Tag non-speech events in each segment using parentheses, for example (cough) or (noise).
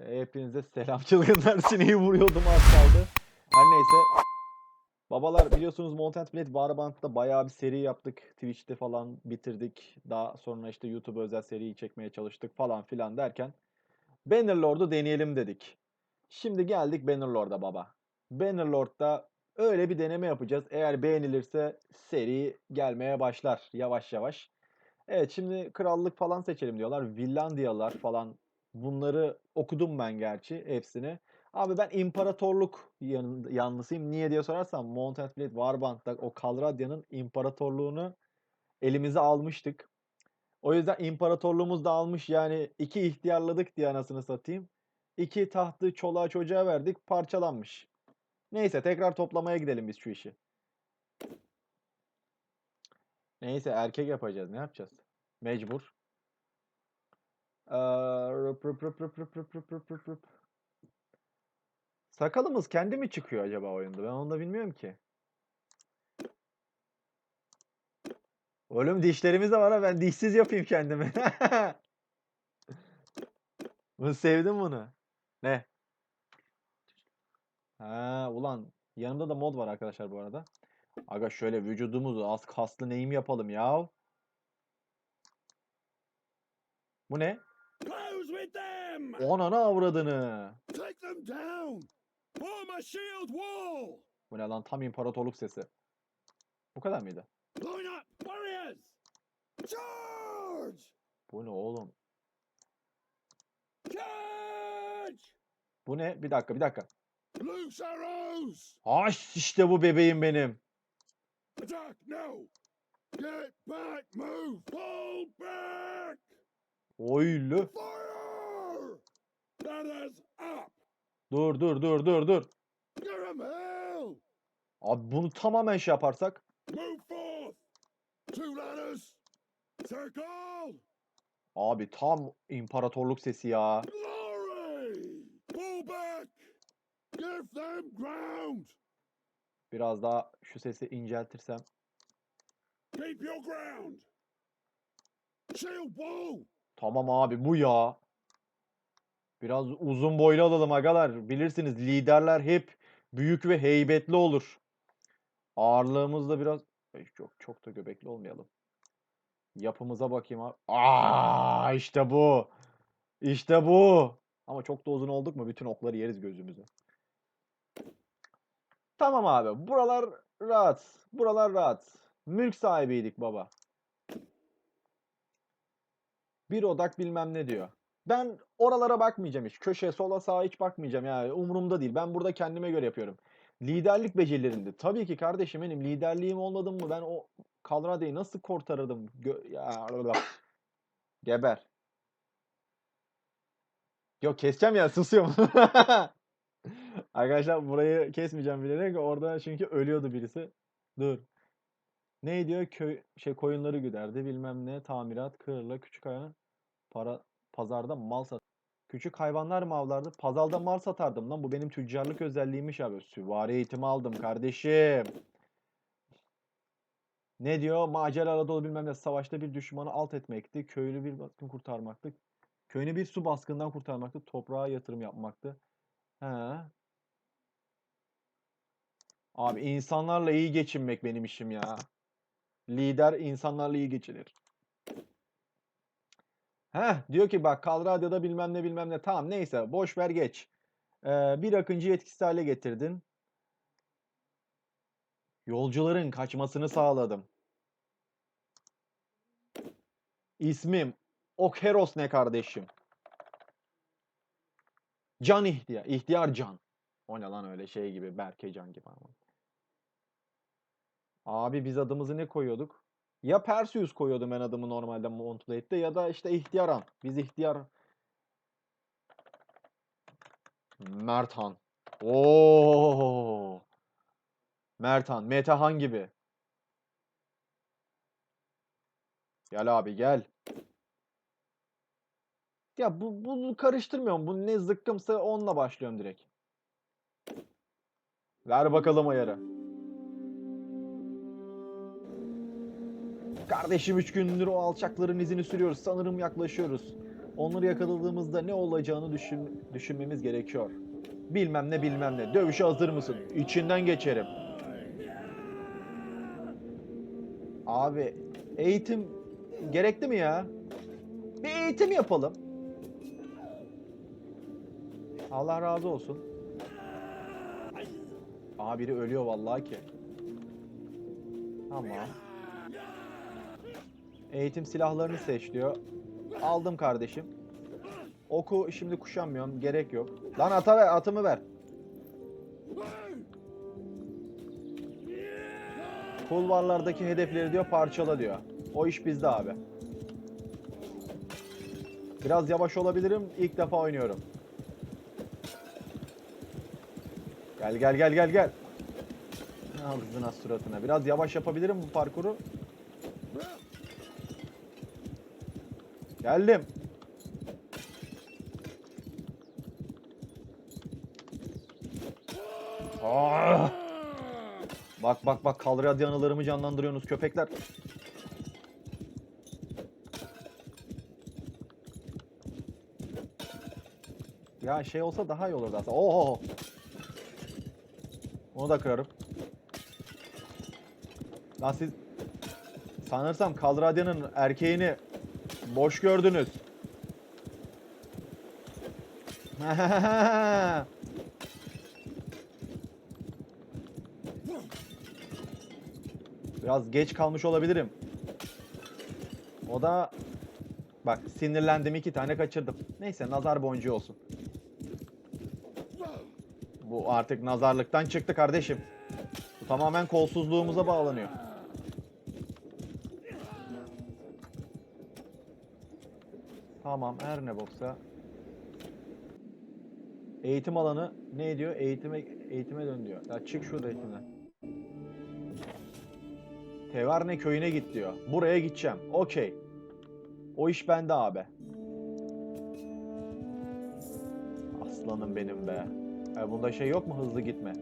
E, Hepinize selam (laughs) çılgınlar. Sineği vuruyordum az kaldı. Her neyse. Babalar biliyorsunuz Mountain Blade Warband'da bayağı bir seri yaptık. Twitch'te falan bitirdik. Daha sonra işte YouTube özel seriyi çekmeye çalıştık falan filan derken Bannerlord'u deneyelim dedik. Şimdi geldik Bannerlord'a baba. Bannerlord'da öyle bir deneme yapacağız. Eğer beğenilirse seri gelmeye başlar yavaş yavaş. Evet şimdi krallık falan seçelim diyorlar. Villandiyalar falan bunları okudum ben gerçi hepsini. Abi ben imparatorluk yan- yanlısıyım. Niye diye sorarsan Mountain Blade Warband'da o Kalradya'nın imparatorluğunu elimize almıştık. O yüzden imparatorluğumuz da almış yani iki ihtiyarladık diye anasını satayım. İki tahtı çoluğa çocuğa verdik parçalanmış. Neyse tekrar toplamaya gidelim biz şu işi. Neyse erkek yapacağız. Ne yapacağız? Mecbur. Sakalımız kendi mi çıkıyor acaba oyunda? Ben onu da bilmiyorum ki. Oğlum dişlerimiz de var ha ben dişsiz yapayım kendimi. (laughs) Bunu sevdim bunu. Ne? Ha ulan yanımda da mod var arkadaşlar bu arada. Aga şöyle vücudumuzu az kaslı neyim yapalım ya. Bu ne? Close with them! Onana avradını. Take them down! Form a shield wall! Bu ne lan tam imparatorluk sesi. Bu kadar mıydı? Line up, warriors! Charge! Bu ne oğlum? Charge! Bu ne? Bir dakika bir dakika. Loose arrows! Haş işte bu bebeğim benim. Attack now! Get back, move! Fall back! Oylü. Dur dur dur dur dur. Abi bunu tamamen şey yaparsak. Abi tam imparatorluk sesi ya. Biraz daha şu sesi inceltirsem. Keep your ground. Shield wall. Tamam abi bu ya. Biraz uzun boylu alalım agalar. Bilirsiniz liderler hep büyük ve heybetli olur. Ağırlığımız da biraz Ay, çok çok da göbekli olmayalım. Yapımıza bakayım abi. Aa işte bu. İşte bu. Ama çok da uzun olduk mu bütün okları yeriz gözümüze. Tamam abi. Buralar rahat. Buralar rahat. Mülk sahibiydik baba. Bir odak bilmem ne diyor. Ben oralara bakmayacağım hiç. Köşe, sola, sağa hiç bakmayacağım. Yani umurumda değil. Ben burada kendime göre yapıyorum. Liderlik becerilerinde. Tabii ki kardeşim benim liderliğim olmadı mı ben o Kalrade'yi nasıl kurtarırdım? Gö- ya, (laughs) Geber. Yok keseceğim ya susuyorum. (laughs) Arkadaşlar burayı kesmeyeceğim bilerek orada çünkü ölüyordu birisi. Dur. Ne diyor? Köy şey koyunları güderdi bilmem ne tamirat kırla küçük hayvan para pazarda mal sat. Küçük hayvanlar mı avlardı? Pazarda mal satardım lan. Bu benim tüccarlık özelliğiymiş abi. Süvari eğitimi aldım kardeşim. Ne diyor? Maceralarla dolu bilmem ne. Savaşta bir düşmanı alt etmekti. Köylü bir baskın kurtarmaktı. Köyünü bir su baskından kurtarmaktı. Toprağa yatırım yapmaktı. He. Abi insanlarla iyi geçinmek benim işim ya. Lider insanlarla iyi geçinir. Heh diyor ki bak Kalradya'da bilmem ne bilmem ne. Tamam neyse boş ver geç. Ee, bir akıncı etkisiz hale getirdin. Yolcuların kaçmasını sağladım. İsmim Okheros ne kardeşim? Can ihtiyar. ihtiyar can. O ne lan öyle şey gibi. Berke can gibi ama. Abi biz adımızı ne koyuyorduk? Ya Perseus koyuyordum ben adımı normalde Montblade'de ya da işte ihtiyaran. Biz ihtiyar. Merthan. Oo. Merthan. Metehan gibi. Gel abi gel. Ya bu bunu karıştırmıyorum. Bu ne zıkkımsa onunla başlıyorum direkt. Ver bakalım ayarı. Kardeşim üç gündür o alçakların izini sürüyoruz. Sanırım yaklaşıyoruz. Onları yakaladığımızda ne olacağını düşün, düşünmemiz gerekiyor. Bilmem ne bilmem ne. Dövüşe hazır mısın? İçinden geçerim. Abi eğitim gerekli mi ya? Bir eğitim yapalım. Allah razı olsun. Aa biri ölüyor vallahi ki. Tamam. Eğitim silahlarını seç diyor. Aldım kardeşim. Oku şimdi kuşanmıyorum. Gerek yok. Lan ata ver, atımı ver. Kulvarlardaki hedefleri diyor parçala diyor. O iş bizde abi. Biraz yavaş olabilirim. İlk defa oynuyorum. Gel gel gel gel gel. Ağzına suratına. Biraz yavaş yapabilirim bu parkuru. Geldim. Ah! Bak bak bak Kalradi anılarımı canlandırıyorsunuz köpekler. Ya şey olsa daha iyi olurdu aslında. Oo! Onu da kırarım. Lan siz sanırsam Kalradya'nın erkeğini boş gördünüz. (laughs) Biraz geç kalmış olabilirim. O da bak sinirlendim iki tane kaçırdım. Neyse nazar boncuğu olsun. Bu artık nazarlıktan çıktı kardeşim. Bu tamamen kolsuzluğumuza bağlanıyor. Tamam her ne boksa. Eğitim alanı ne diyor? Eğitime eğitime dön diyor. Ya çık şurada eğitimden. Tevarne köyüne git diyor. Buraya gideceğim. Okey. O iş bende abi. Aslanım benim be. E bunda şey yok mu hızlı gitme?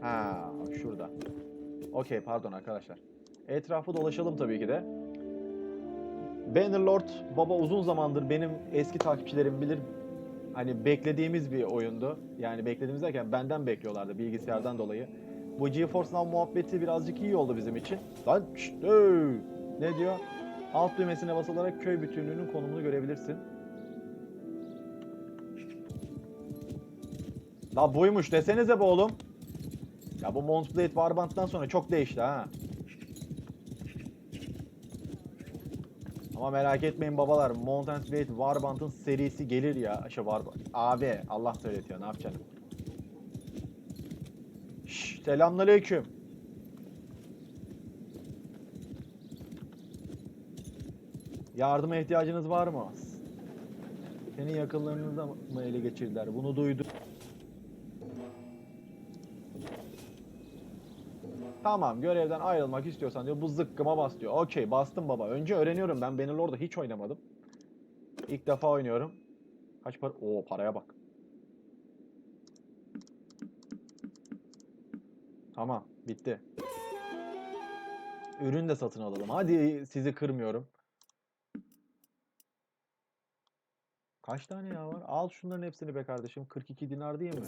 Ha şurada. Okey pardon arkadaşlar. Etrafı dolaşalım tabii ki de. Bannerlord baba uzun zamandır benim eski takipçilerim bilir. Hani beklediğimiz bir oyundu. Yani beklediğimiz derken benden bekliyorlardı bilgisayardan dolayı. Bu GeForce Now muhabbeti birazcık iyi oldu bizim için. Lan şşt! Ne diyor? Alt düğmesine basılarak köy bütünlüğünün konumunu görebilirsin. La buymuş desenize be oğlum. Ya bu Mountblade Warband'dan sonra çok değişti ha. Ama merak etmeyin babalar. Mountain Blade Warband'ın serisi gelir ya. Şey Warband. Abi Allah söyletiyor ne yapacaksın? Şşş selamünaleyküm. Yardıma ihtiyacınız var mı? Senin yakınlarını da mı ele geçirdiler? Bunu duydum. Tamam görevden ayrılmak istiyorsan diyor bu zıkkıma bas diyor. Okey bastım baba. Önce öğreniyorum ben Bannerlord'da hiç oynamadım. İlk defa oynuyorum. Kaç para? Oo paraya bak. Tamam bitti. Ürün de satın alalım. Hadi sizi kırmıyorum. Kaç tane ya var? Al şunların hepsini be kardeşim. 42 dinar değil mi?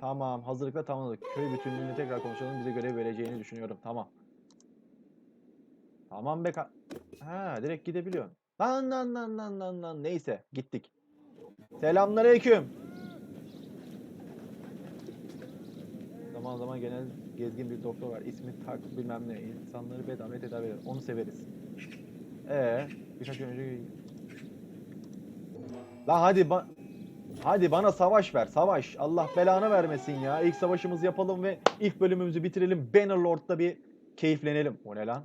Tamam hazırlıkla tamamladık. Köy bütünlüğünü tekrar konuşalım. Bize görev vereceğini düşünüyorum. Tamam. Tamam be Ha direkt gidebiliyorsun. Lan lan lan lan lan lan. Neyse gittik. Selamünaleyküm. Zaman zaman genel gezgin bir doktor var. İsmi tak bilmem ne. İnsanları bedava tedavi eder. Onu severiz. Ee, birkaç önce La hadi ba- Hadi bana savaş ver, savaş. Allah belanı vermesin ya. İlk savaşımızı yapalım ve ilk bölümümüzü bitirelim. Bannerlord'da bir keyiflenelim. O ne lan?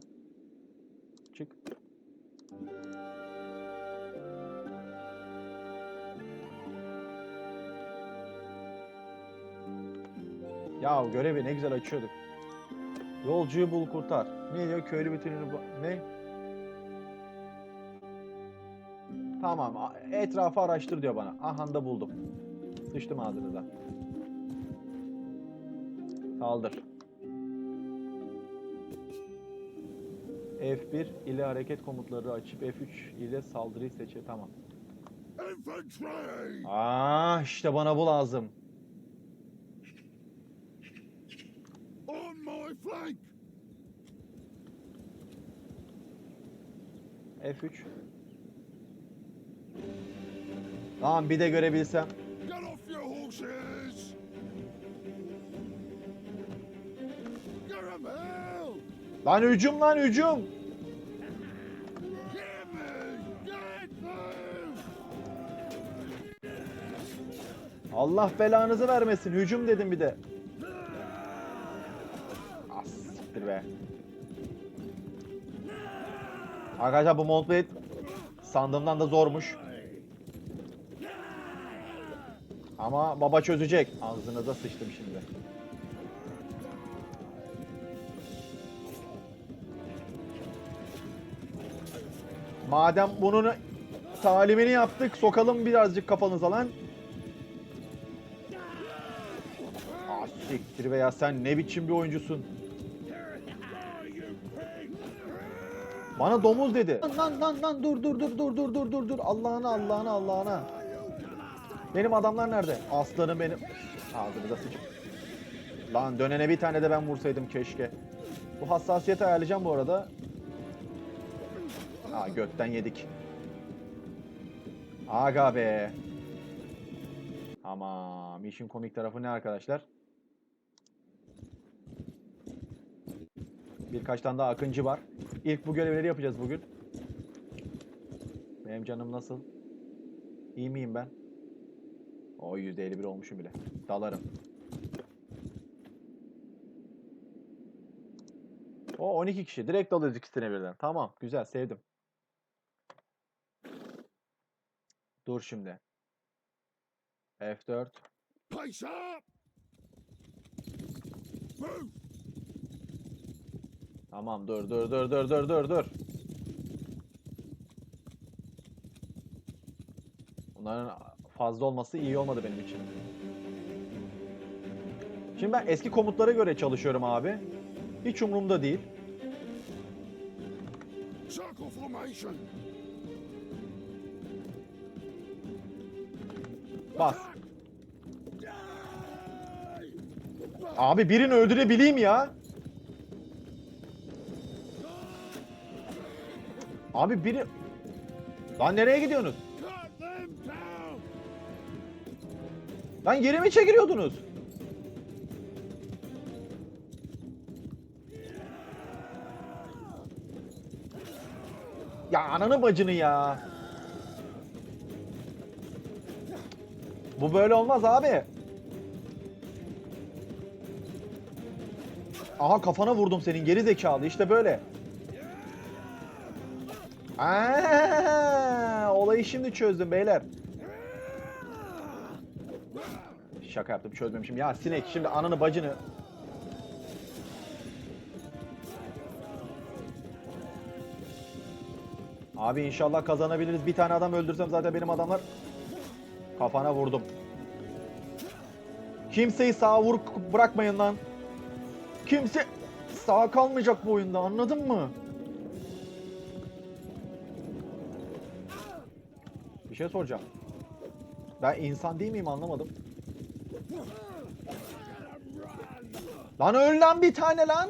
Çık. Ya görevi ne güzel açıyorduk. Yolcuyu bul kurtar. Ne diyor? Köylü bütününü Ne? Tamam. Etrafı araştır diyor bana. Aha da buldum. Sıçtım ağzınıza. Saldır. F1 ile hareket komutları açıp F3 ile saldırıyı seçe. Tamam. Ah işte bana bu lazım. On my flank! F3. Tamam bir de görebilsem. Lan hücum lan hücum. Allah belanızı vermesin. Hücum dedim bir de. Ah siktir be. Arkadaşlar bu Moldblade sandığımdan da zormuş. Ama baba çözecek. Ağzınıza sıçtım şimdi. Madem bunun talimini yaptık, sokalım birazcık kafanıza lan. Ah siktir be ya sen ne biçim bir oyuncusun. Bana domuz dedi. Lan lan lan dur dur dur dur dur dur dur dur Allah'ına Allah'ına Allah'ına. Benim adamlar nerede? Aslanım benim. Ağzımıza sıçıp. Lan dönene bir tane de ben vursaydım keşke. Bu hassasiyeti ayarlayacağım bu arada. Aa gökten yedik. Aga be. Ama işin komik tarafı ne arkadaşlar? Birkaç tane daha akıncı var. İlk bu görevleri yapacağız bugün. Benim canım nasıl? İyi miyim ben? O %51 olmuşum bile. Dalarım. O 12 kişi. Direkt dalıyoruz ikisine birden. Tamam. Güzel. Sevdim. Dur şimdi. F4. Pace up! Move! Tamam dur dur dur dur dur dur dur. Bunların fazla olması iyi olmadı benim için. Şimdi ben eski komutlara göre çalışıyorum abi. Hiç umurumda değil. Bas. Abi birini öldürebileyim ya. Abi biri... Lan nereye gidiyorsunuz? Lan geri mi çekiliyordunuz? Ya ananı bacını ya. Bu böyle olmaz abi. Aha kafana vurdum senin geri zekalı işte böyle. Aa, olayı şimdi çözdüm beyler. Şaka yaptım çözmemişim. Ya sinek şimdi ananı bacını. Abi inşallah kazanabiliriz. Bir tane adam öldürsem zaten benim adamlar kafana vurdum. Kimseyi sağ vur bırakmayın lan. Kimse sağ kalmayacak bu oyunda anladın mı? Bir şey soracağım. Ben insan değil miyim anlamadım. Lan öl lan bir tane lan.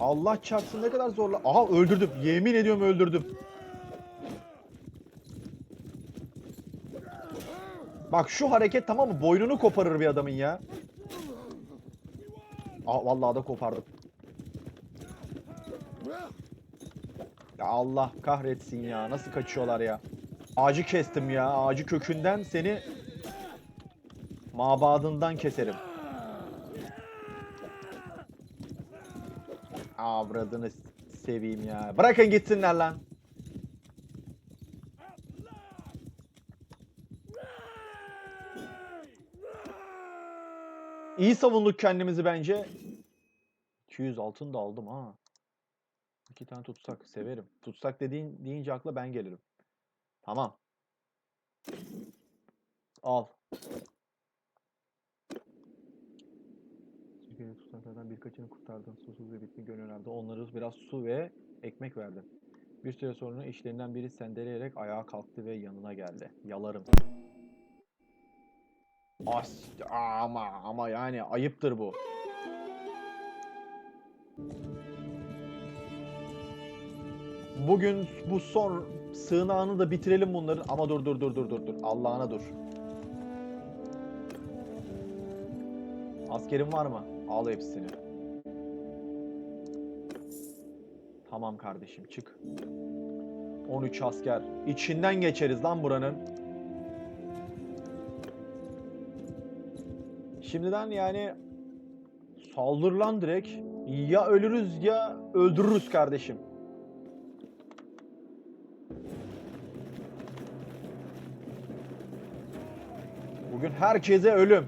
Allah çarpsın ne kadar zorla. Aha öldürdüm. Yemin ediyorum öldürdüm. Bak şu hareket tamam mı? Boynunu koparır bir adamın ya. Aa vallahi da kopardım. Ya Allah kahretsin ya. Nasıl kaçıyorlar ya. Ağacı kestim ya. Ağacı kökünden seni mabadından keserim. Avradını seveyim ya. Bırakın gitsinler lan. İyi savunduk kendimizi bence. 200 altın da aldım ha. İki tane tutsak severim. Tutsak dediğin deyince akla ben gelirim. Tamam. Al. Tutsaklardan Ailesinden birkaçını kurtardım. Susuz ve bitkin gönüllerde. Onlara biraz su ve ekmek verdim. Bir süre sonra işlerinden biri sendeleyerek ayağa kalktı ve yanına geldi. Yalarım. As ama ama yani ayıptır bu. Bugün bu son sığınağını da bitirelim bunların. Ama dur dur dur dur dur dur. Allah'ına dur. Askerin var mı? Al hepsini. Tamam kardeşim çık. 13 asker. İçinden geçeriz lan buranın. Şimdiden yani saldır lan direkt. Ya ölürüz ya öldürürüz kardeşim. Bugün herkese ölüm.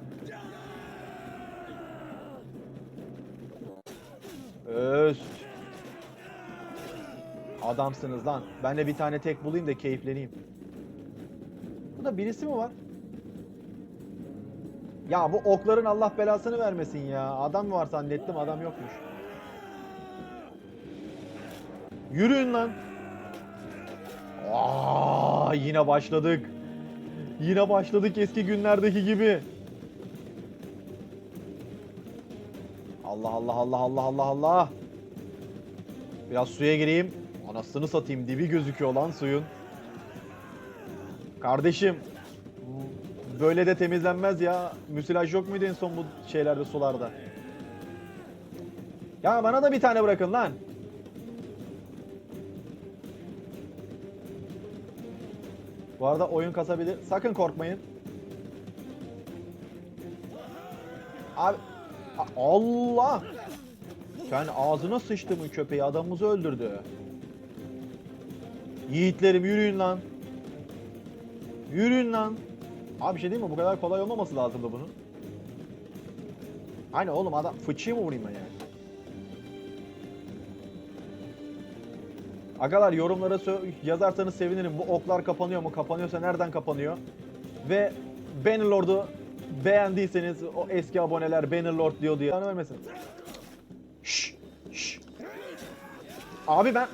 Öst. Adamsınız lan. Ben de bir tane tek bulayım da keyifleneyim. Burada birisi mi var? Ya bu okların Allah belasını vermesin ya. Adam mı var zannettim adam yokmuş. Yürüyün lan. Aa, yine başladık. Yine başladık eski günlerdeki gibi. Allah Allah Allah Allah Allah Allah. Biraz suya gireyim. Anasını satayım dibi gözüküyor lan suyun. Kardeşim böyle de temizlenmez ya. Müsilaj yok muydu en son bu şeylerde sularda? Ya bana da bir tane bırakın lan. Bu arada oyun kasabilir. Sakın korkmayın. Abi Allah! Sen ağzına sıçtı mı köpeği adamımızı öldürdü. Yiğitlerim yürüyün lan. Yürüyün lan. Abi bir şey değil mi? Bu kadar kolay olmaması lazımdı bunun. Aynen oğlum adam fıçıyı mı vurayım ben yani? Agalar yorumlara yazarsanız sevinirim. Bu oklar kapanıyor mu? Kapanıyorsa nereden kapanıyor? Ve Bannerlord'u beğendiyseniz o eski aboneler Bannerlord diyor diye. Bana vermesin. Şşş. Şşş. Abi ben...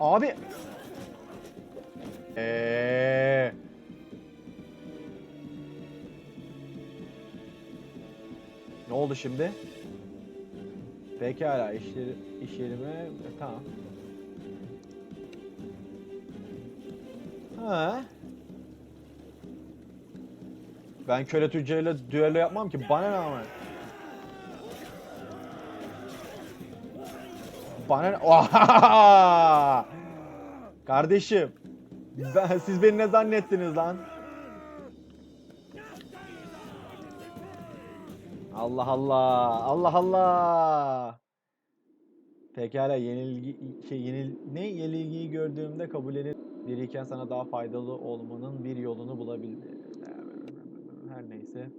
Abi... Eee... Ne oldu şimdi? Pekala işleri, iş yerime tamam. Ha. Ben köle tüccarıyla düello yapmam ki bana ne ama. Bana ne? (laughs) Kardeşim. Ben, siz beni ne zannettiniz lan? Allah Allah. Allah Allah. Pekala yenilgi şey yenil ne yenilgiyi gördüğümde kabullenip biriyken sana daha faydalı olmanın bir yolunu bulabildi. Her neyse.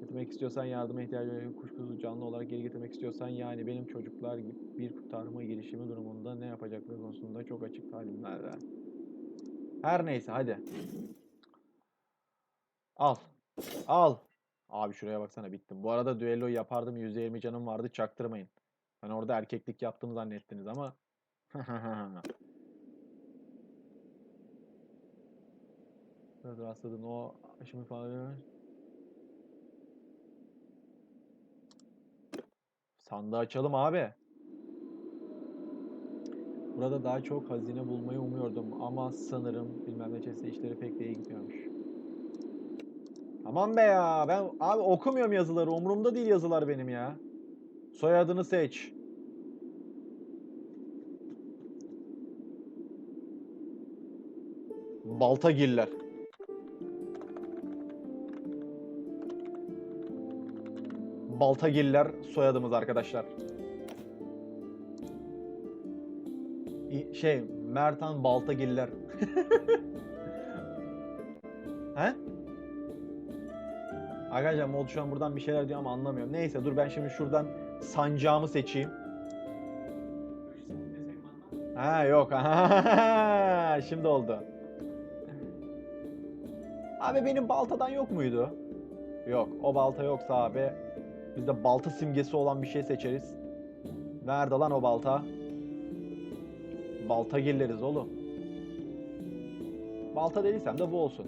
Getirmek istiyorsan yardıma ihtiyacı kuşkusuz canlı olarak geri getirmek istiyorsan yani benim çocuklar gibi bir kurtarma girişimi durumunda ne yapacakları konusunda çok açık talimlerde. Her neyse hadi. Al. Al. Abi şuraya baksana bittim. Bu arada düello yapardım %20 canım vardı çaktırmayın. Ben orada erkeklik yaptığımı zannettiniz ama. (laughs) Biraz rastladın o aşımı falan. Sandığı açalım abi. Burada daha çok hazine bulmayı umuyordum ama sanırım bilmem ne çeşitli işleri pek de iyi gitmiyormuş. Aman be ya ben abi okumuyorum yazıları umurumda değil yazılar benim ya. Soyadını seç. Baltagiller. Baltagiller soyadımız arkadaşlar. Şey Mertan Baltagiller. (laughs) He? Arkadaşlar mod şu an buradan bir şeyler diyor ama anlamıyorum. Neyse dur ben şimdi şuradan sancağımı seçeyim. Ha yok. (laughs) Şimdi oldu. Abi benim baltadan yok muydu? Yok. O balta yoksa abi Biz de balta simgesi olan bir şey seçeriz. Nerede lan o balta? Balta gilleriz oğlum. Balta dediysem de bu olsun.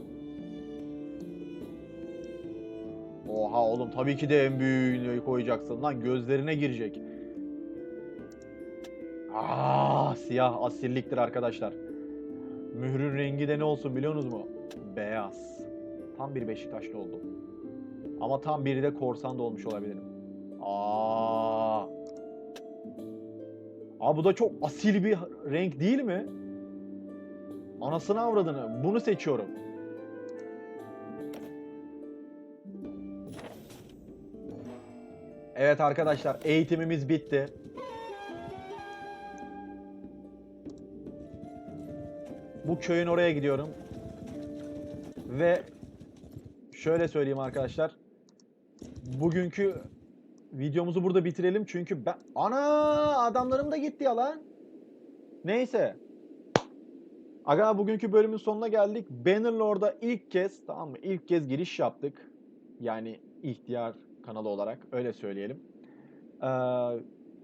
Oha oğlum tabii ki de en büyüğünü koyacaksın lan gözlerine girecek. Aa, siyah asilliktir arkadaşlar. Mührün rengi de ne olsun biliyorsunuz mu? Beyaz. Tam bir Beşiktaşlı oldum. Ama tam biri de korsan da olmuş olabilirim. Aa. Aa bu da çok asil bir renk değil mi? Anasını avradını. Bunu seçiyorum. Evet arkadaşlar eğitimimiz bitti. Bu köyün oraya gidiyorum. Ve şöyle söyleyeyim arkadaşlar. Bugünkü videomuzu burada bitirelim çünkü ben ana adamlarım da gitti ya lan. Neyse. Aga bugünkü bölümün sonuna geldik. Bannerlord'a ilk kez tamam mı? İlk kez giriş yaptık. Yani ihtiyar kanalı olarak öyle söyleyelim. Ee,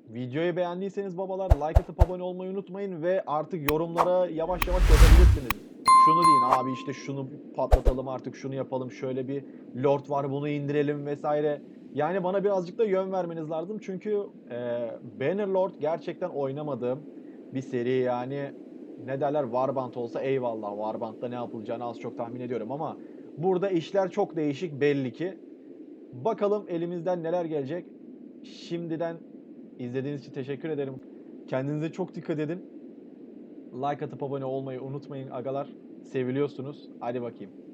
videoyu beğendiyseniz babalar like atıp abone olmayı unutmayın ve artık yorumlara yavaş yavaş yazabilirsiniz. Şunu deyin abi işte şunu patlatalım artık şunu yapalım şöyle bir lord var bunu indirelim vesaire. Yani bana birazcık da yön vermeniz lazım çünkü e, Bannerlord gerçekten oynamadığım bir seri yani ne derler Warband olsa eyvallah Warband'da ne yapılacağını az çok tahmin ediyorum ama burada işler çok değişik belli ki. Bakalım elimizden neler gelecek. Şimdiden izlediğiniz için teşekkür ederim. Kendinize çok dikkat edin. Like atıp abone olmayı unutmayın agalar. Seviliyorsunuz. Hadi bakayım.